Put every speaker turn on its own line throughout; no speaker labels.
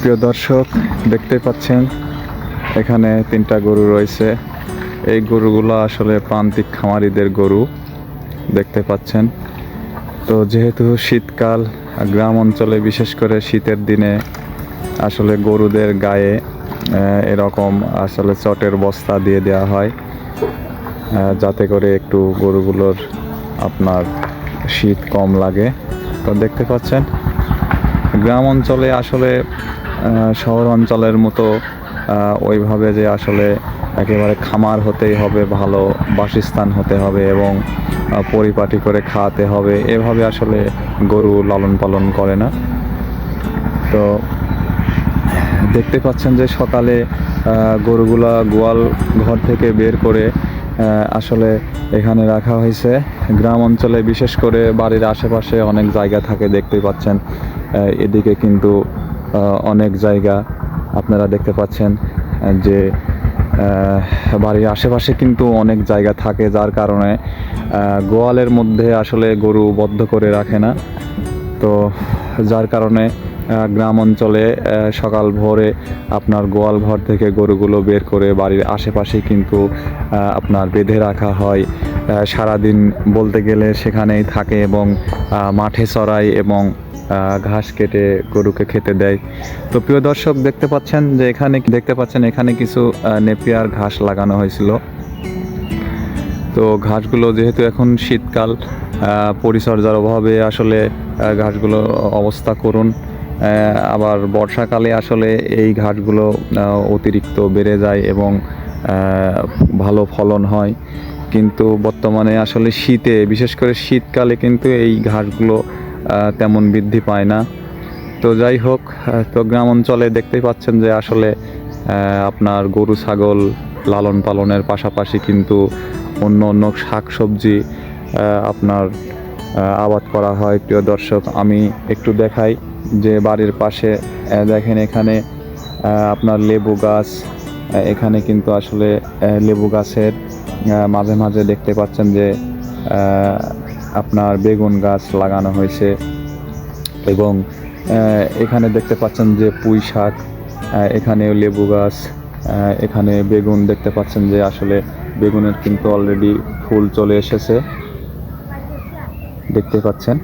প্রিয় দর্শক দেখতে পাচ্ছেন, এখানে তিনটা গরু রয়েছে। এই গরুগুলো আসলে প্রান্তিক খামারিদের গরু, দেখতে পাচ্ছেন। তো যেহেতু শীতকাল, গ্রাম অঞ্চলে বিশেষ করে শীতের দিনে আসলে গরুদের গায়ে এরকম আসলে চটের বস্তা দিয়ে দেওয়া হয় যাতে করে একটু গরুগুলোর আপনার শীত কম লাগে। তো দেখতে পাচ্ছেন, গ্রাম অঞ্চলে আসলে শহর অঞ্চলের মতো ওইভাবে যে আসলে একেবারে খামার হতেই হবে, ভালো বাসস্থান হতে হবে এবং পরিপাটি করে খাওয়াতে হবে, এভাবে আসলে গরু লালন পালন করে না। তো দেখতে পাচ্ছেন যে সকালে গরুগুলা গোয়াল ঘর থেকে বের করে আসলে এখানে রাখা হয়েছে। গ্রাম অঞ্চলে বিশেষ করে বাড়ির আশেপাশে অনেক জায়গা থাকে, দেখতে পাচ্ছেন। এদিকে কিন্তু অনেক জায়গা আপনারা দেখতে পাচ্ছেন, যে বাড়ির আশেপাশে কিন্তু অনেক জায়গা থাকে, যার কারণে গোয়ালের মধ্যে আসলে গরু বদ্ধ করে রাখে না। তো, যার কারণে গ্রাম অঞ্চলে সকাল ভোরে আপনার গোয়াল ঘর থেকে গরুগুলো বের করে বাড়ির আশেপাশে কিন্তু আপনার বেঁধে রাখা হয়। সারাদিন বলতে গেলে সেখানেই থাকে এবং মাঠে চড়ায় এবং ঘাস কেটে গরুকে খেতে দেয়। তো প্রিয় দর্শক, দেখতে পাচ্ছেন যে এখানে দেখতে পাচ্ছেন এখানে কিছু নেপিয়ার ঘাস লাগানো হয়েছিল। তো ঘাসগুলো যেহেতু এখন শীতকাল পরিচর্যার অভাবে আসলে ঘাসগুলো অবস্থা করুন। আবার বর্ষাকালে আসলে এই ঘাসগুলো অতিরিক্ত বেড়ে যায় এবং ভালো ফলন হয়। কিন্তু বর্তমানে আসলে শীতে, বিশেষ করে শীতকালে কিন্তু এই ঘাসগুলো তেমন বৃদ্ধি পায় না। তো যাই হোক তো গ্রাম অঞ্চলে দেখতেই পাচ্ছেন যে আসলে আপনার গরু, ছাগল লালন পালনের পাশাপাশি কিন্তু অন্য অন্য শাক সবজি আপনার আবাদ করা হয়। প্রিয় দর্শক, আমি একটু দেখাই। যে বাড়ির পাশে দেখেন এখানে আপনার লেবু গাছ এখানে কিন্তু আসলে লেবু গাছের মাঝে মাঝে দেখতে পাচ্ছেন যে আপনার বেগুন গাছ লাগানো হয়েছে এবং এখানে দেখতে পাচ্ছেন যে পুঁই শাক এখানে লেবু গাছ এখানে বেগুন দেখতে পাচ্ছেন যে আসলে বেগুনের কিন্তু অলরেডি ফুল চলে এসেছে। দেখতে পাচ্ছেন।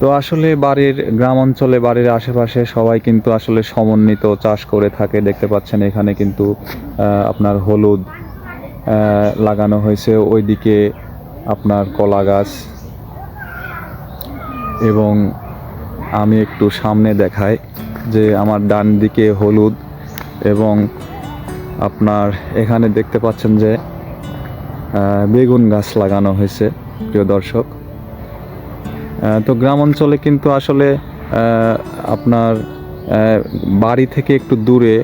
তো আসলে বাড়ির গ্রাম অঞ্চলে বাড়ির আশেপাশে সবাই কিন্তু আসলে সমন্বিত চাষ করে থাকে। দেখতে পাচ্ছেন এখানে কিন্তু আপনার হলুদ লাগানো হয়েছে। ওইদিকে আপনার কলা গাছ এবং আমি একটু সামনে দেখাই যে আমার ডান দিকে হলুদ এবং আপনার এখানে দেখতে পাচ্ছেন যে বেগুন গাছ লাগানো হয়েছে, প্রিয় দর্শক। তো গ্রাম অঞ্চলে কিন্তু আসলে আপনার বাড়ি থেকে একটু দূরে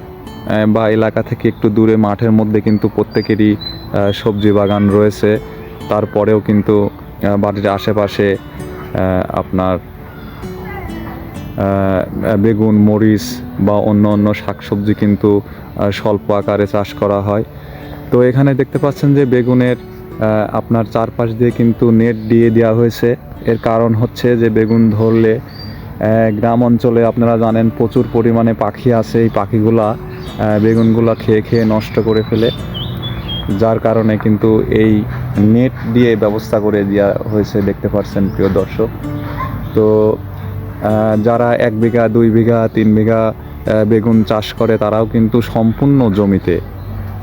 বা এলাকা থেকে একটু দূরে মাঠের মধ্যে কিন্তু প্রত্যেকেরই সবজি বাগান রয়েছে। তারপরেও কিন্তু বাড়ির আশেপাশে আপনার বেগুন, মরিচ বা অন্য অন্য শাকসবজি কিন্তু স্বল্প আকারে চাষ করা হয়। তো এখানে দেখতে পাচ্ছেন যে বেগুনের আপনার চারপাশ দিয়ে কিন্তু নেট দিয়ে দেওয়া হয়েছে। এর কারণ হচ্ছে যে বেগুন ধরলে গ্রাম অঞ্চলে আপনারা জানেন প্রচুর পরিমাণে পাখি আছে। এই পাখিগুলা বেগুনগুলা খেয়ে খেয়ে নষ্ট করে ফেলে। যার কারণে কিন্তু এই নেট দিয়ে ব্যবস্থা করে দেওয়া হয়েছে দেখতে পাচ্ছেন প্রিয় দর্শক। তো যারা এক বিঘা, দুই বিঘা, তিন বিঘা বেগুন চাষ করে তারাও কিন্তু সম্পূর্ণ জমিতে,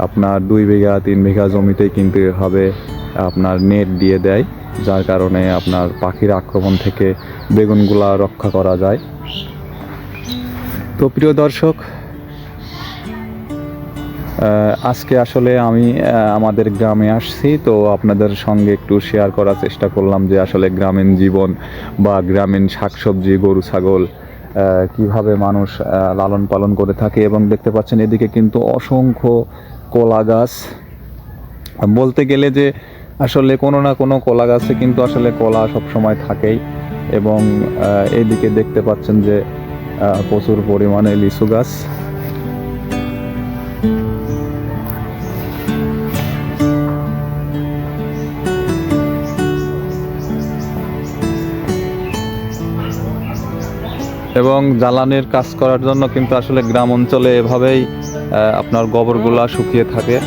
আপনার দুই বিঘা, তিন বিঘা জমিতে কিন্তু এভাবে আপনার নেট দিয়ে দেয়, যার কারণে আপনার পাখির আক্রমণ থেকে বেগুনগুলা রক্ষা করা যায়। তো প্রিয় দর্শক আজকে আসলে আমি আমাদের গ্রামে আসছি, তো আপনাদের সঙ্গে একটু শেয়ার করার চেষ্টা করলাম যে আসলে গ্রামীণ জীবন বা গ্রামীণ শাকসবজি, গরু, ছাগল কীভাবে মানুষ লালন পালন করে থাকে এবং দেখতে পাচ্ছেন এদিকে কিন্তু অসংখ্য কলা গাছ। বলতে গেলে যে আসলে কোনো না কোনো কলা গাছে কিন্তু আসলে কলা সব সময় থাকেই এবং আহ, এইদিকে দেখতে পাচ্ছেন যে প্রচুর পরিমাণে লিচু গাছ। এবং জ্বালানির কাজ করার জন্য কিন্তু আসলে গ্রাম অঞ্চলে এভাবেই আপনার গোবরগুলা শুকিয়ে থাকে।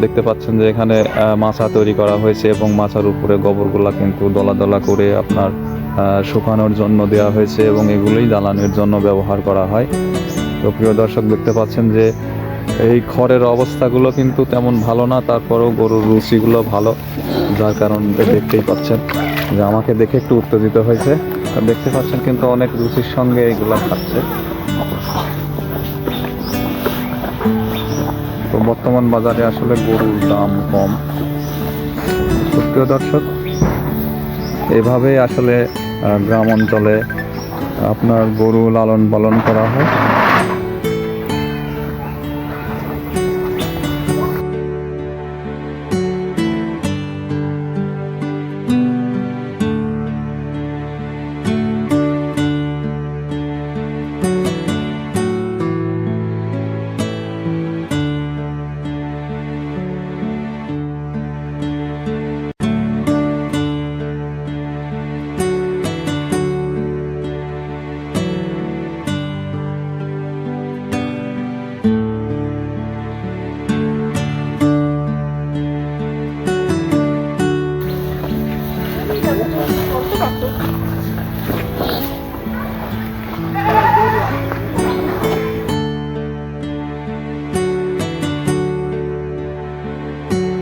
দেখতে পাচ্ছেন যে এখানে মাছা তৈরি করা হয়েছে এবং মাছার উপরে গোবরগুলা কিন্তু দলা দলা করে আপনার শুকানোর জন্য দেওয়া হয়েছে এবং এগুলোই জ্বালানির জন্য ব্যবহার করা হয়। তো প্রিয় দর্শক, দেখতে পাচ্ছেন যে এই খড়ের অবস্থাগুলো কিন্তু তেমন ভালো না, তারপরেও গরুর রুচিগুলো ভালো, যার কারণে দেখতেই পাচ্ছেন। যে আমাকে দেখে একটু উত্তেজিত হয়েছে। দেখতে পাচ্ছেন কিন্তু অনেক রুচির সঙ্গে এইগুলা খাচ্ছে। বর্তমান বাজারে আসলে গরুর দাম কম। সুপ্রিয় দর্শক এভাবে আসলে গ্রাম অঞ্চলে, আপনার গরু লালন পালন করা হয়।